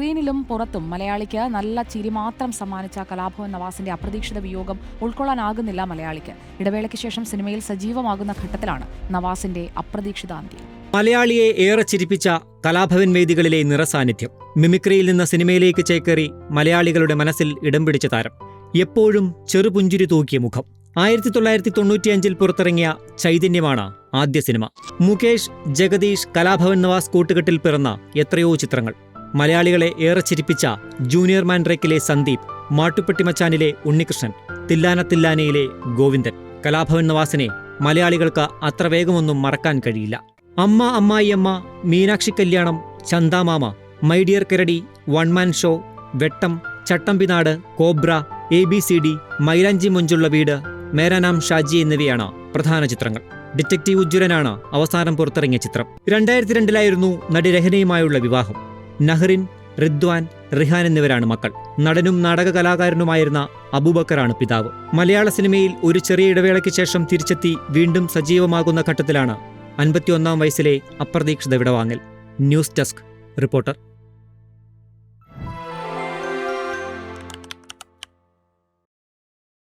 സ്ക്രീനിലും പുറത്തും മലയാളിക്ക് നല്ല ചിരി മാത്രം സമ്മാനിച്ച കലാഭവൻ നവാസിന്റെ അപ്രതീക്ഷിത വിയോഗം ഉൾക്കൊള്ളാനാകുന്നില്ല മലയാളിക്ക്. ഇടവേളയ്ക്ക് ശേഷം സിനിമയിൽ സജീവമാകുന്ന ഘട്ടത്തിലാണ് നവാസിന്റെ അപ്രതീക്ഷിത അന്ത്യം. മലയാളിയെ ഏറെ ചിരിപ്പിച്ച കലാഭവൻ വേദികളിലെ നിറസാന്നിധ്യം. മിമിക്രിയിൽ നിന്ന് സിനിമയിലേക്ക് ചേക്കേറി മലയാളികളുടെ മനസ്സിൽ ഇടം പിടിച്ച താരം. എപ്പോഴും ചെറുപുഞ്ചിരി തൂക്കിയ മുഖം. ആയിരത്തി തൊള്ളായിരത്തി തൊണ്ണൂറ്റിയഞ്ചിൽ പുറത്തിറങ്ങിയ ചൈതന്യമാണ് ആദ്യ സിനിമ. മുകേഷ് ജഗദീഷ് കലാഭവൻ നവാസ് കൂട്ടുകെട്ടിൽ പിറന്ന എത്രയോ ചിത്രങ്ങൾ. മലയാളികളെ ഏറെ ചിരിപ്പിച്ച ജൂനിയർ മാൻഡ്രേക്കിലെ സന്ദീപ് മാട്ടുപ്പെട്ടി മച്ചാനിലെ ഉണ്ണികൃഷ്ണൻ തില്ലാന തില്ലാനയിലെ ഗോവിന്ദൻ. കലാഭവൻ നവാസിനെ മലയാളികൾക്ക് അത്ര വേഗമൊന്നും മറക്കാൻ കഴിയില്ല. അമ്മ അമ്മായിയമ്മ മീനാക്ഷി കല്യാണം Chandamama my dear Karadi one man show Vettam Chattambinadu Cobra A B C D Mylanchi Monchulla Veedu മേരാനാം Shaji എന്നിവയാണ് പ്രധാന ചിത്രങ്ങൾ. ഡിറ്റക്റ്റീവ് ഉജ്ജ്വലനാണ് അവസാനം പുറത്തിറങ്ങിയ ചിത്രം. രണ്ടായിരത്തി രണ്ടിലായിരുന്നു നടി രഹനയുമായുള്ള വിവാഹം. നഹ്റിൻ റിദ്വാൻ റിഹാൻ എന്നിവരാണ് മക്കൾ. നടനും നാടക കലാകാരനുമായിരുന്ന അബൂബക്കറാണ് പിതാവ്. മലയാള സിനിമയിൽ ഒരു ചെറിയ ഇടവേളയ്ക്ക് ശേഷം തിരിച്ചെത്തി വീണ്ടും സജീവമാകുന്ന ഘട്ടത്തിലാണ് അൻപത്തിയൊന്നാം വയസ്സിലെ അപ്രതീക്ഷിത വിടവാങ്ങൽ. News desk reporter.